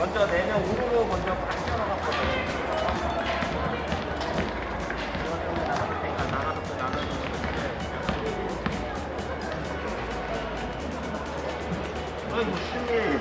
먼저 네 내면 우르르 먼저 나갔거든요. 이거 때문에 나갔으니까 나갔었나는 아이고 신님.